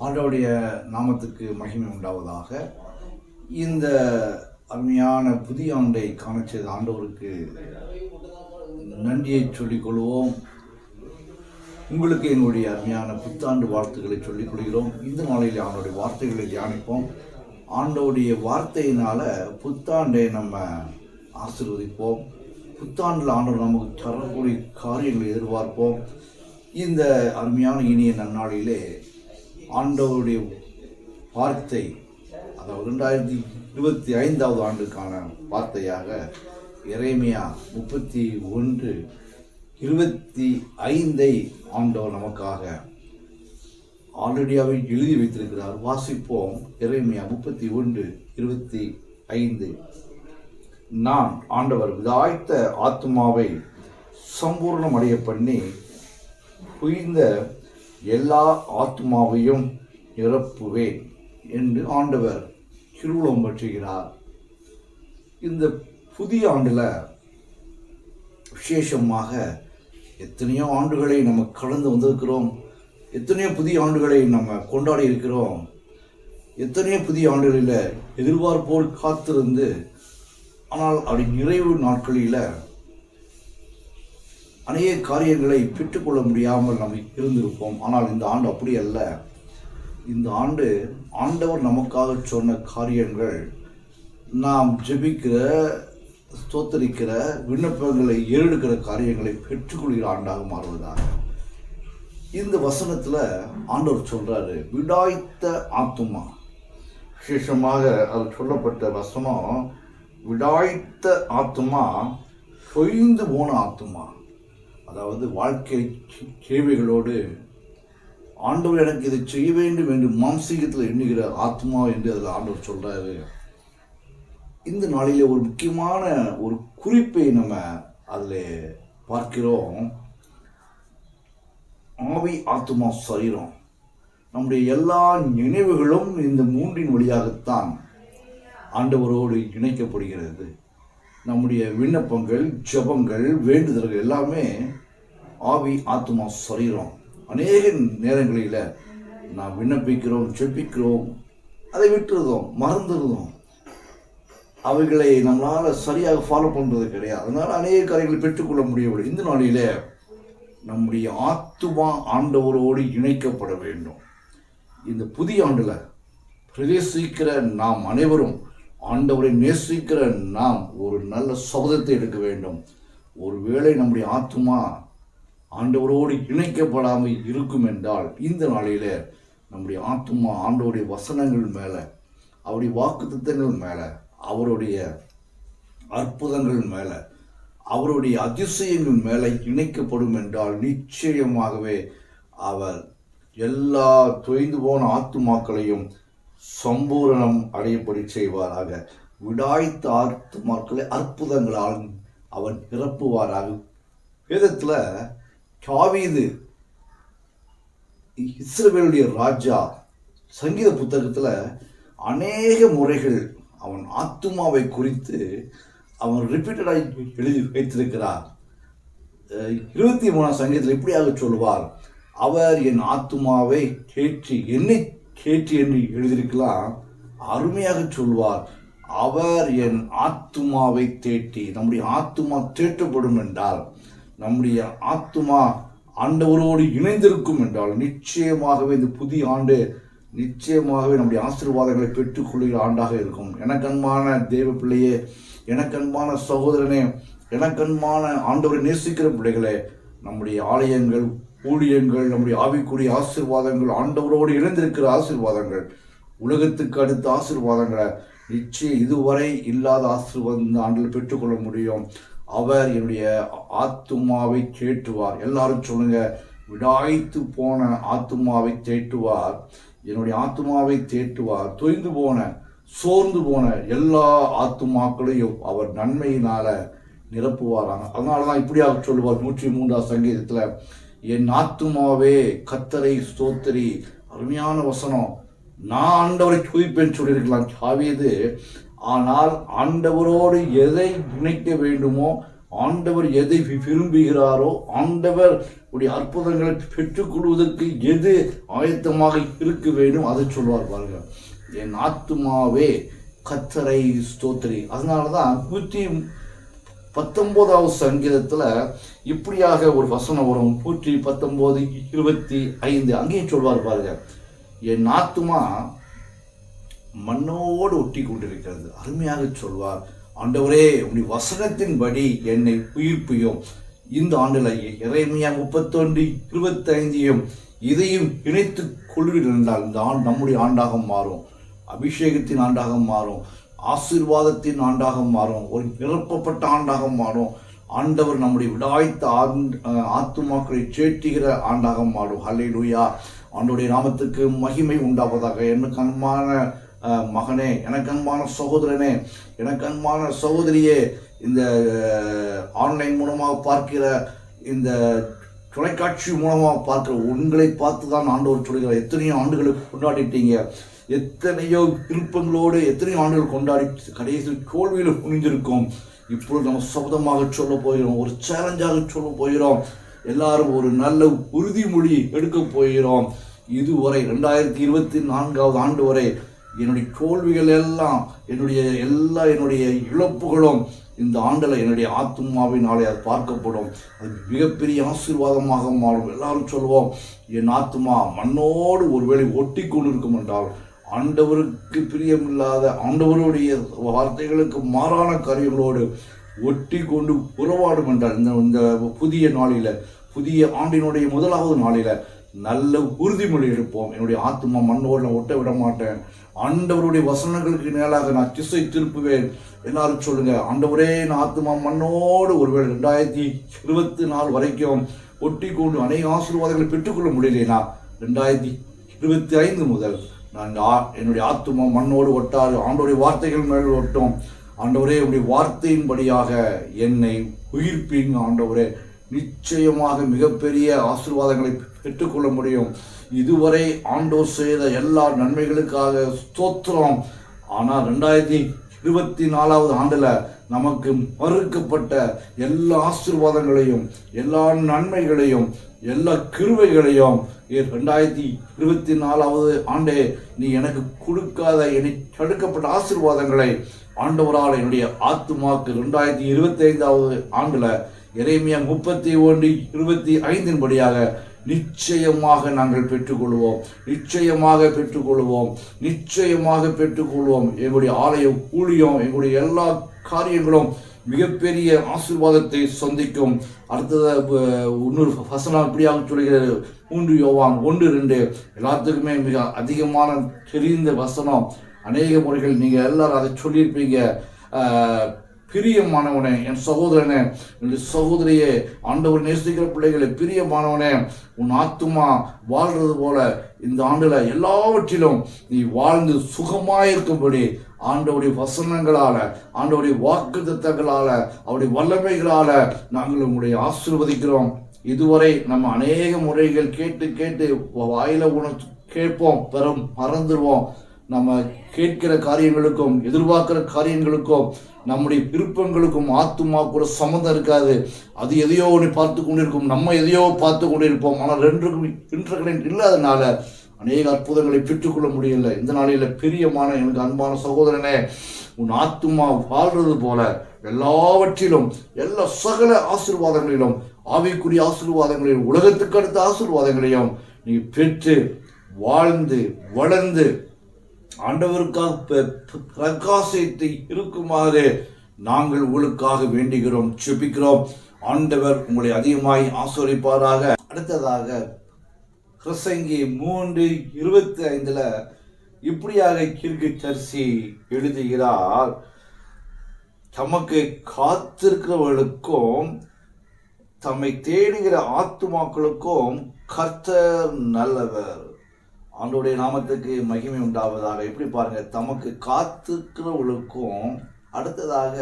ஆண்டவுடைய நாமத்துக்கு மகிமை உண்டாவதாக. இந்த அருமையான புதிய ஆண்டை காமிச்சது செய்த ஆண்டவருக்கு நன்றியை சொல்லிக் கொள்வோம். உங்களுக்கு எங்களுடைய அருமையான புத்தாண்டு வாழ்த்துக்களை சொல்லிக் கொள்கிறோம். இந்த நாளையில் அவனுடைய வார்த்தைகளை தியானிப்போம். ஆண்டோடைய வார்த்தையினால புத்தாண்டை நம்ம ஆசிர்வதிப்போம். புத்தாண்டில் ஆண்டவர் நமக்கு தரக்கூடிய காரியங்களை எதிர்பார்ப்போம். இந்த அருமையான இனிய நன்னாளிலே ஆண்டவருடைய வார்த்தை அதாவது ரெண்டாயிரத்தி இருபத்தி ஐந்தாவது ஆண்டுக்கான வார்த்தையாக இறைமையா முப்பத்தி ஒன்று இருபத்தி ஐந்தை ஆண்டவர் நமக்காக ஆல்ரெடியாகவே எழுதி வைத்திருக்கிறார். வாசிப்போம். இறைமையா முப்பத்தி ஒன்று இருபத்தி ஐந்து. நான் ஆண்டவர் விதாய்த்த ஆத்மாவை சம்பூர்ணம் அடைய பண்ணி குய்ந்த எல்லா ஆத்மாவையும் நிரப்புவேன் என்று ஆண்டவர் திருவுளம் பற்றுகிறார். இந்த புதிய ஆண்டில் விசேஷமாக எத்தனையோ ஆண்டுகளை நம்ம கடந்து வந்திருக்கிறோம். எத்தனையோ புதிய ஆண்டுகளை நம்ம கொண்டாடி இருக்கிறோம். எத்தனையோ புதிய ஆண்டுகளில் எதிர்பார்ப்போர் காத்திருந்து ஆனால் அப்படி நிறைவு நாட்களில் அநேக காரியங்களை பெற்றுக்கொள்ள முடியாமல் நம்ம இருந்திருப்போம். ஆனால் இந்த ஆண்டு அப்படி அல்ல. இந்த ஆண்டு ஆண்டவர் நமக்காக சொன்ன காரியங்கள் நாம் ஜெபிக்கிற ஸ்தோத்தரிக்கிற விண்ணப்பங்களை ஏறெடுக்கிற காரியங்களை பெற்றுக்கொள்கிற ஆண்டாக மாறுவதாக. இந்த வசனத்தில் ஆண்டவர் சொல்கிறாரு விடாய்த்த ஆத்துமா. விசேஷமாக அது சொல்லப்பட்ட வசனம் விடாய்த்த ஆத்துமா சொய்ந்து போன ஆத்துமா. அதாவது வாழ்க்கை கேள்விகளோடு ஆண்டவர் எனக்கு இதை செய்ய வேண்டும் என்று மாம்சீகத்தில் எண்ணுகிற ஆத்மா என்று அதில் ஆண்டவர் சொல்றாரு. இந்த நாளில் ஒரு முக்கியமான ஒரு குறிப்பை நம்ம அதில் பார்க்கிறோம். ஆவி ஆத்மா சரீரம். நம்முடைய எல்லா நினைவுகளும் இந்த மூன்றின் வழியாகத்தான் ஆண்டவரோடு இணைக்கப்படுகிறது. நம்முடைய விண்ணப்பங்கள் ஜபங்கள் வேண்டுதல்கள் எல்லாமே ஆவி ஆத்மா சரீரம். அநேக நேரங்களில் நாம் விண்ணப்பிக்கிறோம் ஜெபிக்கிறோம் அதை விட்டுருதோம் மறந்துருதோம் அவைகளை நம்மளால் சரியாக ஃபாலோ பண்ணுறது கிடையாது. அதனால் அநேக காரியங்களை பெற்றுக்கொள்ள முடியவில்லை. இந்த நாளில் நம்முடைய ஆத்துமா ஆண்டவரோடு இணைக்கப்பட வேண்டும். இந்த புதிய ஆண்டில் பிரவேசிக்கிற நாம் அனைவரும் ஆண்டவரை நேசிக்கிற நாம் ஒரு நல்ல சபதத்தை எடுக்க வேண்டும். ஒருவேளை நம்முடைய ஆத்துமா ஆண்டவரோடு இணைக்கப்படாமல் இருக்கும் என்றால் இந்த நாளிலே நம்முடைய ஆத்துமா ஆண்டவருடைய வசனங்கள் மேலே அவருடைய வாக்குத்தத்தங்கள் மேலே அவருடைய அற்புதங்கள் மேலே அவருடைய அதிசயங்கள் மேலே இணைக்கப்படும் என்றால் நிச்சயமாகவே அவர் எல்லா தொய்ந்து போன ஆத்துமாக்களையும் சம்பூரணம் அடையப்படி செய்வாராக. விடாய்த்த ஆத்துமாக்களை அற்புதங்களால் அவன் நிரப்புவாராக. வேதத்தில் காவீது இஸ்ரவேலுடைய ராஜா சங்கீத புத்தகத்தில் அநேக முறைகள் அவன் ஆத்துமாவை குறித்து அவன் ரிப்பீட்டடாக எழுதி வைத்திருக்கிறார். இருபத்தி மூணாம் சங்கீதத்தில் இப்படியாக சொல்லுவார். அவர் என் ஆத்துமாவை கேற்றி என்னை கேட்டி என்று எழுதியிருக்கலாம். அருமையாக சொல்வார் அவர் என் ஆத்துமாவை தேட்டி நம்முடைய ஆத்துமா தேட்டப்படும் என்றால் நம்முடைய ஆத்துமா ஆண்டவரோடு இணைந்திருக்கும் என்றால் நிச்சயமாகவே இந்த புதிய ஆண்டு நிச்சயமாகவே நம்முடைய ஆசீர்வாதங்களை பெற்றுக்கொள்கிற ஆண்டாக இருக்கும். எனக்கன்பான தேவ பிள்ளையே எனக்கன்பான சகோதரனே எனக்கன்பான ஆண்டவரை நேசிக்கிற பிள்ளைகளே நம்முடைய ஆலயங்கள் ஊழியங்கள் நம்முடைய ஆவிக்குரிய ஆசீர்வாதங்கள் ஆண்டவரோடு இணைந்திருக்கிற ஆசீர்வாதங்கள் உலகத்துக்கு அடுத்த ஆசிர்வாதங்களை நிச்சயம் இதுவரை இல்லாத ஆசிர்வாதம் இந்த ஆண்டில் பெற்றுக்கொள்ள முடியும். அவர் என்னுடைய ஆத்துமாவை தேற்றுவார். எல்லாரும் சொல்லுங்க விடாய்த்து போன ஆத்துமாவை தேற்றுவார். என்னுடைய ஆத்துமாவை தேற்றுவார். தொய்ந்து போன சோர்ந்து போன எல்லா ஆத்துமாக்களையும் அவர் நன்மையினால நிரப்புவாராங்க. அதனால தான் இப்படியாக சொல்லுவார் நூற்றி மூன்றாம் சங்கீதத்தில் என் ஆத்துமாவே கத்தரை ஸ்தோத்திரி. அருமையான வசனம். நான் ஆண்டவரை குவிப்பேன் சொல்லியிருக்கலாம் சாவியது ஆனால் ஆண்டவரோடு எதை இணைக்க வேண்டுமோ ஆண்டவர் எதை வி- விரும்புகிறாரோ ஆண்டவர் உடைய அற்புதங்களை பெற்றுக்கொள்வதற்கு எது ஆயத்தமாக இருக்க வேண்டும் அதை சொல்வார் பாருங்க. என் ஆத்துமாவே கத்தரை ஸ்தோத்திரி. அதனால தான் நூற்றி பத்தொன்பதாவது சங்கீதத்துல இப்படியாக ஒரு வசனம் வரும். நூற்றி பத்தொம்போது இருபத்தி ஐந்து. அங்கேயும் சொல்வார் பாருங்க. என் ஆத்துமா மண்ணோடு ஒட்டி கொண்டிருக்கிறது. அருமையாக சொல்வார். ஆண்டவரே உடைய வசனத்தின்படி என்னை உயிர்ப்பியும். இந்த ஆண்டில் இறைமையா முப்பத்தொன்று இருபத்தைந்தையும் இதையும் இணைத்து கொள்வீர்கள் என்றால் இந்த ஆண்டு நம்முடைய ஆண்டாக மாறும். அபிஷேகத்தின் ஆண்டாக மாறும். ஆசீர்வாதத்தின் ஆண்டாக மாறும். ஒரு நிரப்பப்பட்ட ஆண்டாக மாறும். ஆண்டவர் நம்முடைய விடாய்த்த ஆண் ஆத்துமாக்களை சேட்டுகிற ஆண்டாக மாறும். ஹல்லேலூயா ஆண்டோடைய நாமத்துக்கு மகிமை உண்டாவதாக. எனக்கு அன்பான மகனே எனக்கு அன்பான சகோதரனே எனக்கு அன்பான சகோதரியே இந்த ஆன்லைன் மூலமாக பார்க்கிற இந்த தொலைக்காட்சி மூலமாக பார்க்கிற உங்களை பார்த்து தான் ஆண்டவர் சொல்கிறார். எத்தனையோ ஆண்டுகளுக்கு கொண்டாடிட்டீங்க எத்தனையோ விருப்பங்களோடு எத்தனையோ ஆண்டுகள் கொண்டாடி கடைசி தோல்வியில் புனிந்திருக்கோம் இப்பொழுது நம்ம சபதமாக சொல்ல போகிறோம். ஒரு சேலஞ்சாக சொல்ல போகிறோம். எல்லாரும் ஒரு நல்ல உறுதிமொழி எடுக்க போகிறோம். இதுவரை ரெண்டாயிரத்தி இருபத்தி நான்காவது ஆண்டு வரை என்னுடைய தோல்விகள் எல்லாம் என்னுடைய எல்லா என்னுடைய இழப்புகளும் இந்த ஆண்டில் என்னுடைய ஆத்துமாவினாலே அது பார்க்கப்படும். அது மிகப்பெரிய ஆசீர்வாதமாக மாறும். எல்லாரும் சொல்வோம் என் ஆத்துமா மண்ணோடு ஒருவேளை ஒட்டி கொண்டிருக்கும் என்றால் ஆண்டவருக்கு பிரியமில்லாத ஆண்டவருடைய வார்த்தைகளுக்கு மாறான காரியங்களோடு ஒட்டி கொண்டு உறவாடும் என்றார். இந்த இந்த புதிய நாளில் புதிய ஆண்டினுடைய முதலாவது நாளில் நல்ல உறுதிமொழி எடுப்போம். என்னுடைய ஆத்மா மண்ணோடு நான் ஒட்ட விட மாட்டேன். ஆண்டவருடைய வசனங்களுக்கு மேலாக நான் திசை திருப்புவேன். எல்லாரும் சொல்லுங்க ஆண்டவரே நான் ஆத்மா மண்ணோடு ஒருவேளை ரெண்டாயிரத்தி இருபத்தி நாலு வரைக்கும் ஒட்டி கொண்டு அநேக ஆசீர்வாதங்களை பெற்றுக்கொள்ள முடியலைனா ரெண்டாயிரத்தி இருபத்தி ஐந்து முதல் நான் என்னுடைய ஆத்துமம் மண்ணோடு ஒட்டாது ஆண்டவருடைய வார்த்தைகள் மேல் ஒட்டும். ஆண்டவரே உடைய வார்த்தையின்படியாக என்னை உயிர்ப்பீங்க ஆண்டவரே. நிச்சயமாக மிகப்பெரிய ஆசீர்வாதங்களை பெற்றுக்கொள்ள முடியும். இதுவரை ஆண்டோர் செய்த எல்லா நன்மைகளுக்காக ஸ்தோத்திரம். ஆனால் ரெண்டாயிரத்தி இருபத்தி நாலாவது ஆண்டில் நமக்கு மறுக்கப்பட்ட எல்லா ஆசீர்வாதங்களையும் எல்லா நன்மைகளையும் எல்லா கிருவைகளையும் ரெண்டாயிரத்தி இருபத்தி நாலாவது ஆண்டே நீ எனக்கு கொடுக்காத என்னை தடுக்கப்பட்ட ஆசீர்வாதங்களை ஆண்டவரால் என்னுடைய ஆத்துமாக்கு ரெண்டாயிரத்தி இருபத்தி ஐந்தாவது ஆண்டில் எரேமியா முப்பத்தி ஒன்று இருபத்தி ஐந்தின் படியாக நிச்சயமாக நாங்கள் பெற்றுக்கொள்வோம். நிச்சயமாக பெற்றுக்கொள்வோம். நிச்சயமாக பெற்றுக்கொள்வோம். எங்களுடைய ஆலய ஊழியம் எங்களுடைய எல்லா காரியங்களும் மிகப்பெரிய ஆசீர்வாதத்தை சந்திக்கும். அடுத்ததாக இன்னொரு வசனம் இப்படியாக சொல்கிறது மூன்று யோவான் ஒன்று ரெண்டு. எல்லாத்துக்குமே மிக அதிகமான தெரிந்த வசனம். அநேக முறைகள் நீங்கள் எல்லாரும் அதை சொல்லியிருப்பீங்க. பிரியமானவனே என் சகோதரனே என்னுடைய சகோதரியே ஆண்டவர் நேசிக்கிற பிள்ளைகளே பிரியமானவனே உன் ஆத்துமா வாழ்றது போல இந்த ஆண்டில் எல்லாவற்றிலும் நீ வாழ்ந்து சுகமாயிருக்கும்படி ஆண்டவுடைய வசனங்களால ஆண்டவுடைய வாக்கு தத்தங்களால அவருடைய வல்லமைகளால நாங்கள் உங்களுடைய ஆசிர்வதிக்கிறோம். இதுவரை நம்ம அநேக முறைகள் கேட்டு கேட்டு வாயில உணர் கேட்போம் பெறும் மறந்துடுவோம். நம்ம கேட்கிற காரியங்களுக்கும் எதிர்பார்க்கிற காரியங்களுக்கும் நம்முடைய விருப்பங்களுக்கும் ஆத்துமா கூட சம்மந்தம் இருக்காது. அது எதையோ ஒன்று பார்த்து கொண்டிருக்கும் நம்ம எதையோ பார்த்து கொண்டிருப்போம். ஆனால் ரெண்டுக்கும் இன்டர்கனெக்ட் இல்லாதனால அநேக அற்புதங்களை பெற்றுக்கொள்ள முடியல இந்த நாளில் பிரியமான எனக்கு அன்பான சகோதரனே உன் ஆத்துமா வாழ்றது போல எல்லாவற்றிலும் எல்லா சகல ஆசீர்வாதங்களிலும் ஆவிக்குரிய ஆசீர்வாதங்களையும் உலகத்துக்கு அடுத்த ஆசீர்வாதங்களையும் நீ பெற்று வாழ்ந்து வளர்ந்து ஆண்டவருக்காக ப- பிரகாசத்தை இருக்குமாறு நாங்கள் உங்களுக்காக வேண்டுகிறோம் செபிக்கிறோம் ஆண்டவர் உங்களை அதிகமாய் ஆசீர்வதிப்பாராக. அடுத்ததாக கிறிஸ்தங்கி மூன்று இருபத்தி ஐந்தில் இப்படியாக கிர்கு சர்ச்சி எழுதுகிறார். தமக்கு காத்திருக்கிறவர்களுக்கும் தம்மை தேடுகிற ஆத்துமாக்களுக்கும் கர்த்தர் நல்லவர். ஆண்டோடைய நாமத்துக்கு மகிமை உண்டாவதாக. எப்படி பாருங்க தமக்கு காத்திருக்கிறவர்களுக்கும் அடுத்ததாக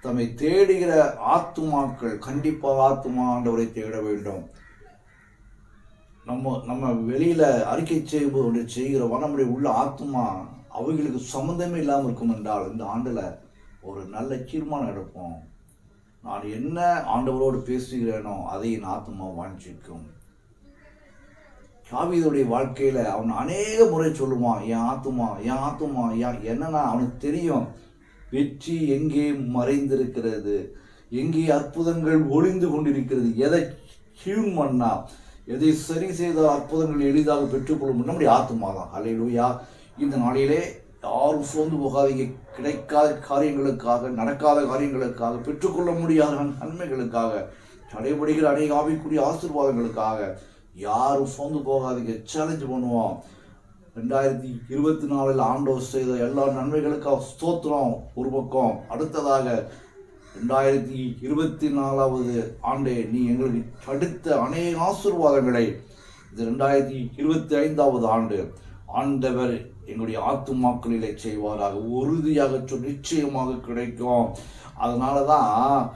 தம்மை தேடுகிற ஆத்துமாக்கள் கண்டிப்பாக ஆத்துமா ஆண்டவரை தேட வேண்டும். நம்ம நம்ம வெளியில் அறிக்கை செய்வது செய்கிற செய்கிறோம் நம்முடைய உள்ள ஆத்மா அவைகளுக்கு சம்மந்தமே இல்லாமல் இருக்கும் என்றால் இந்த ஆண்டில் ஒரு நல்ல தீர்மானம் எடுப்போம். நான் என்ன ஆண்டவரோடு பேசுகிறேனோ அதை என் ஆத்மா வாஞ்சிக்கும். காவிதோடைய வாழ்க்கையில் அவன் அநேக முறை சொல்லுவான் என் ஆத்துமா என் ஆத்துமா என் என்னன்னா அவனுக்கு தெரியும் வெற்றி எங்கே மறைந்திருக்கிறது எங்கே அற்புதங்கள் ஒளிந்து கொண்டிருக்கிறது எதை டியூன் பண்ணா எதை சரி செய்தால் அற்புதங்கள் எளிதாக பெற்றுக்கொள்ளும் நம்முடைய ஆத்மா தான் அலையிலூயா இந்த நாளிலே யாரும் சோர்ந்து போகாதீங்க. கிடைக்காத காரியங்களுக்காக நடக்காத காரியங்களுக்காக பெற்றுக்கொள்ள முடியாத நன்மைகளுக்காக தடைபடுகிற அநேக ஆவிக்குரிய ஆசீர்வாதங்களுக்காக யாரும் சோர்ந்து போகாதீங்க. சேலஞ்ச் பண்ணுவோம். ரெண்டாயிரத்தி இருபத்தி நாலில் ஆண்டவர் செய்த எல்லா நன்மைகளுக்காக ஸ்தோத்திரம். ஒரு பக்கம் அடுத்ததாக ரெண்டாயிரத்தி இருபத்தி நாலாவது ஆண்டே நீ எங்களுக்கு தடுத்த அநேக ஆசீர்வாதங்களை. இது ரெண்டாயிரத்தி இருபத்தி ஐந்தாவது ஆண்டு. ஆண்டவர் எங்களுடைய ஆத்துமாக்களிலே செய்வாராக. உறுதியாக சொல் நிச்சயமாக கிடைக்கும். அதனால தான்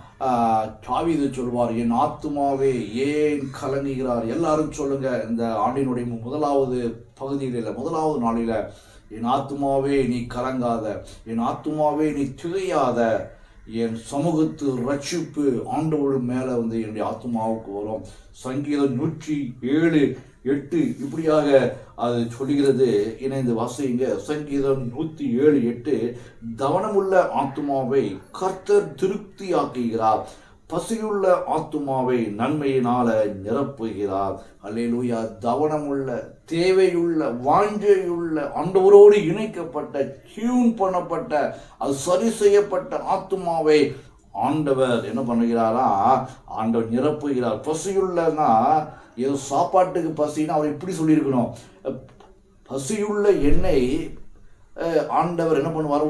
தாவீது சொல்வார் என் ஆத்துமாவே ஏன் கலங்குகிறார்? எல்லாரும் சொல்லுங்க. இந்த ஆண்டினுடைய முதலாவது பகுதியில் முதலாவது நாளில் என் ஆத்துமாவே நீ கலங்காத. என் ஆத்துமாவே நீ திகையாத. என் சமூகத்து ரட்சிப்பு ஆண்டவர் மேலே வந்து என்னுடைய ஆத்மாவுக்கு வரும். சங்கீதம் நூற்றி ஏழு எட்டு இப்படியாக அது சொல்லுகிறது. இணைந்து வாசிங்க சங்கீதம் நூற்றி ஏழு எட்டு தவனமுள்ள ஆத்மாவை கர்த்தர் திருப்தியாக்குகிறார். பசியுள்ள ஆத்துமாவை நன்மையினால நிரப்புகிறார். அல்லேலூயா தவனமுள்ள தேவையுள்ள வாஞ்சையுள்ள ஆண்டவரோடு இணைக்கப்பட்ட டியூன் பண்ணப்பட்ட அது சரி செய்யப்பட்ட ஆத்துமாவை ஆண்டவர் என்ன பண்ணுகிறாரா? ஆண்டவர் நிரப்புகிறார். பசியுள்ளனா ஏதோ சாப்பாட்டுக்கு பசின்னா அவர் இப்படி சொல்லியிருக்கணும். பசியுள்ள எண்ணெய் ஆண்டவர் என்ன பண்ணுவார்?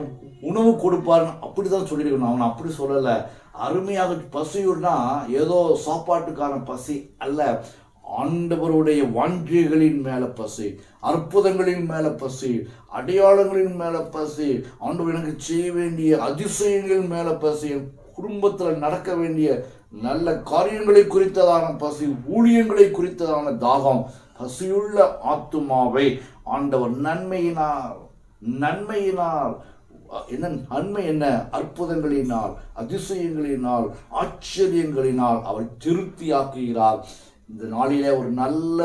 உணவு கொடுப்பார்னு அப்படி தான் சொல்லியிருக்கணும். அவன் அப்படி சொல்லலை. அருமையாக பசியுன்னா ஏதோ சாப்பாட்டுக்கான பசி அல்ல. ஆண்டவருடைய வாஞ்சிகளின் மேல பசி அற்புதங்களின் மேல பசி அடையாளங்களின் மேல பசி ஆண்டவர் எனக்கு செய்ய வேண்டிய அதிசயங்களின் மேல பசி என் நடக்க வேண்டிய நல்ல காரியங்களை குறித்ததான பசி ஊழியங்களை குறித்ததான தாகம். பசியுள்ள ஆத்துமாவை ஆண்டவர் நன்மையினால் நன்மையினால் என்ன நன்மை என்ன? அற்புதங்களினால் அதிசயங்களினால் ஆச்சரியங்களினால் அவர் திருப்தியாக்குகிறார் இந்த நாளிலே ஒரு நல்ல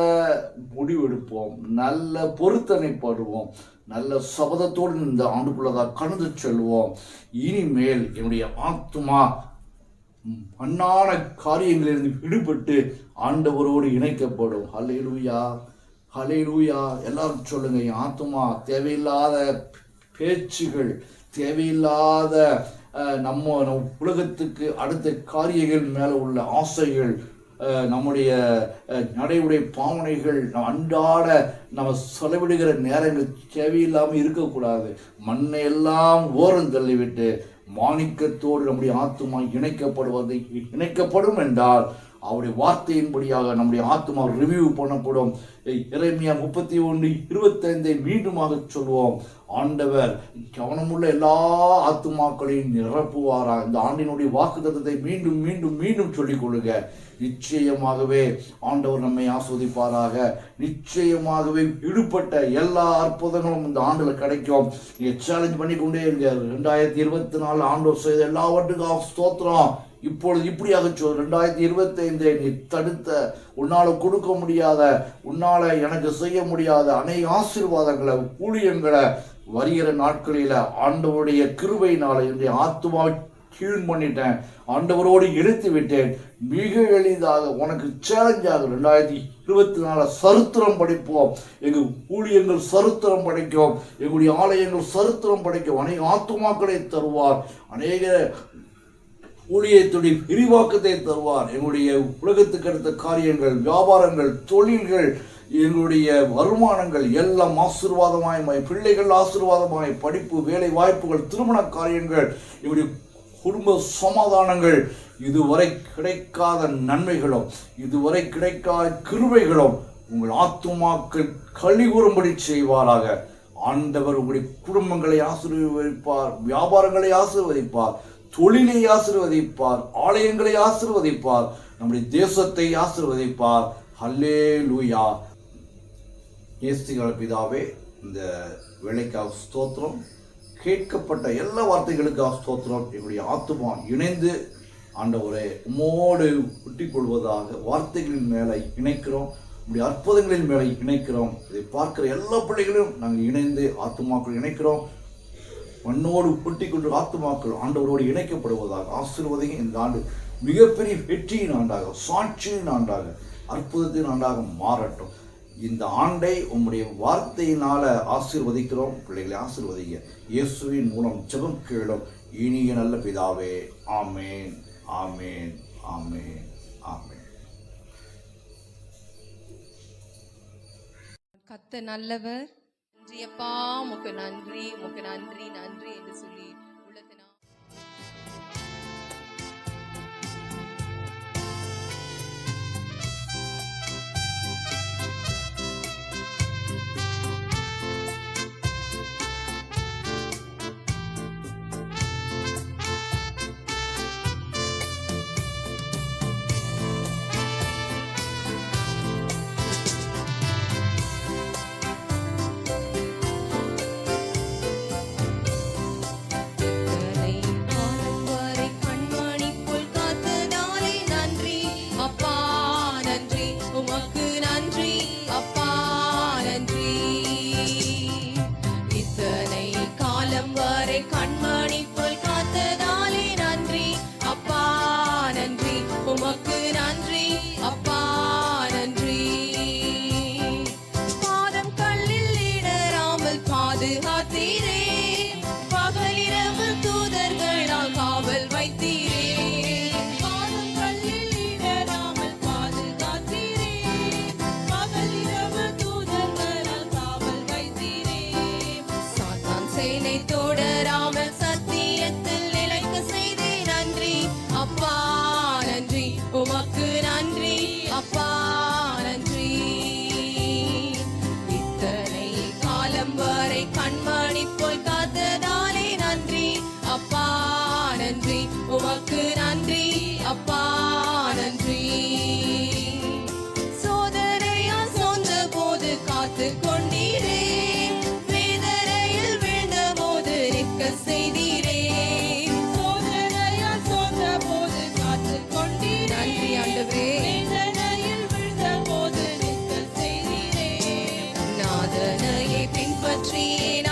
முடிவெடுப்போம் நல்ல பொருத்தனைப்படுவோம் நல்ல சபதத்தோடு இந்த ஆண்டுக்குள்ளதாக கடந்து செல்வோம். இனிமேல் என்னுடைய ஆத்துமா மண்ணான காரியங்களிலிருந்து விடுபட்டு ஆண்டவரோடு இணைக்கப்படும். ஹல்லேலூயா ஹல்லேலூயா எல்லாரும் சொல்லுங்க என் ஆத்துமா தேவையில்லாத பேச்சுகள் தேவையில்லாத நம்ம நம்ம உலகத்துக்கு அடுத்த காரியங்கள் மேலே உள்ள ஆசைகள் நம்முடைய நடைமுறை பாவனைகள் அன்றாட நம்ம செலவிடுகிற நேரங்கள் தேவையில்லாமல் இருக்கக்கூடாது. மண்ணை எல்லாம் ஓரம் தள்ளிவிட்டு மாணிக்கத்தோடு நம்முடைய ஆத்துமா இணைக்கப்படுவது இணைக்கப்படும் என்றால் அவருடைய வார்த்தையின்படியாக நம்முடைய ஆத்மா ரிவ்யூ பண்ணப்படும். இறைமையா முப்பத்தி ஒன்று இருபத்தைந்தை மீண்டுமாக சொல்வோம். ஆண்டவர் கவனமுள்ள எல்லா ஆத்துமாக்களையும் நிரப்புவாரா? இந்த ஆண்டினுடைய வாக்கு தத்துவத்தை மீண்டும் மீண்டும் மீண்டும் சொல்லிக் கொள்ளுங்க. நிச்சயமாகவே ஆண்டவர் நம்மை ஆஸ்வதிப்பாராக. நிச்சயமாகவே ஈடுபட்ட எல்லா அற்புதங்களும் இந்த ஆண்டில் கிடைக்கும். நீங்கள் சேலஞ்ச் பண்ணி கொண்டே இருங்க. ரெண்டாயிரத்தி இருபத்தி நாலு ஆண்டவர் செய்த எல்லாவற்றுக்கும் ஸ்தோத்திரம். இப்பொழுது இப்படியாக சொல் ரெண்டாயிரத்தி இருபத்தி ஐந்தை நீ தடுத்த உன்னால் கொடுக்க முடியாத உன்னால் எனக்கு செய்ய முடியாத அனை ஆசீர்வாதங்களை ஊழியங்களை வருகிற நாட்களில் ஆண்டவருடைய கிருபையினால் என்னுடைய ஆத்துமா டியூன் பண்ணிட்டேன் ஆண்டவரோடு இழுத்து விட்டேன். மிக எளிதாக உனக்கு சேலஞ்சாக ரெண்டாயிரத்தி இருபத்தி நாலு சரித்திரம் படிப்போம். எங்கள் ஊழியங்கள் சரித்திரம் படைக்கும் எங்களுடைய ஆலயங்கள் சரித்திரம் படைக்கும் அநேக ஆத்துமாக்களை தருவார். அநேக ஊழியத்துடைய விரிவாக்கத்தை தருவார். எங்களுடைய உலகத்துக்கு அடுத்த காரியங்கள் வியாபாரங்கள் தொழில்கள் எங்களுடைய வருமானங்கள் எல்லாம் ஆசீர்வாதமாய் பிள்ளைகள் ஆசீர்வாதமாய் படிப்பு வேலை வாய்ப்புகள் திருமண காரியங்கள் எங்களுடைய குடும்ப சமாதானங்கள் இதுவரை கிடைக்காத நன்மைகளும் இதுவரை கிடைக்காத கிருவைகளும் உங்கள் ஆத்துமாக்கள் கழிவுறும்படி கூறும்படி செய்வாராக. ஆண்டவர் உங்களுடைய குடும்பங்களை ஆசீர்வதிப்பார் வியாபாரங்களை ஆசீர்வதிப்பார். தொழிலை ஆசீர்வதிப்பார் ஆலயங்களை ஆசீர்வதிப்பார் நம்முடைய தேசத்தை ஆசீர்வதிப்பார். ஹல்லே லூயா நேஸ்திகள் பிதாவே இந்த வேலைக்காக ஸ்தோத்திரம். கேட்கப்பட்ட எல்லா வார்த்தைகளுக்காக ஸ்தோத்திரம். எங்களுடைய ஆத்துமா இணைந்து ஆண்டவரை உமோடு ஒட்டிக் கொள்வதாக வார்த்தைகளின் மேலே இணைக்கிறோம். உடைய அற்புதங்களின் மேலே இணைக்கிறோம். இதை பார்க்கிற எல்லா பிள்ளைகளையும் நாங்கள் இணைந்து ஆத்துமாக்கள் இணைக்கிறோம். மண்ணோடு ஒட்டி கொண்டு ஆத்துமாக்கள் ஆண்டவரோடு இணைக்கப்படுவதாக ஆசீர்வதையும் இந்த ஆண்டு மிகப்பெரிய வெற்றியின் ஆண்டாக சாட்சியின் ஆண்டாக அற்புதத்தின் ஆண்டாக மாறட்டும். இந்த ஆண்டை உம்முடைய வார்த்தையினால ஆசீர்வதிக்கிறோம். பிள்ளைகளை ஆசீர்வதிங்க. இயேசுவின் மூலம் ஜெபம் கேளும். இனிய நல்ல பிதாவே ஆமேன் ஆமேன் ஆமேன் ஆமேன். கத்த நல்லவர். நன்றி அப்பா உமக்கு நன்றி உமக்கு நன்றி நன்றி என்று சொல்லி tree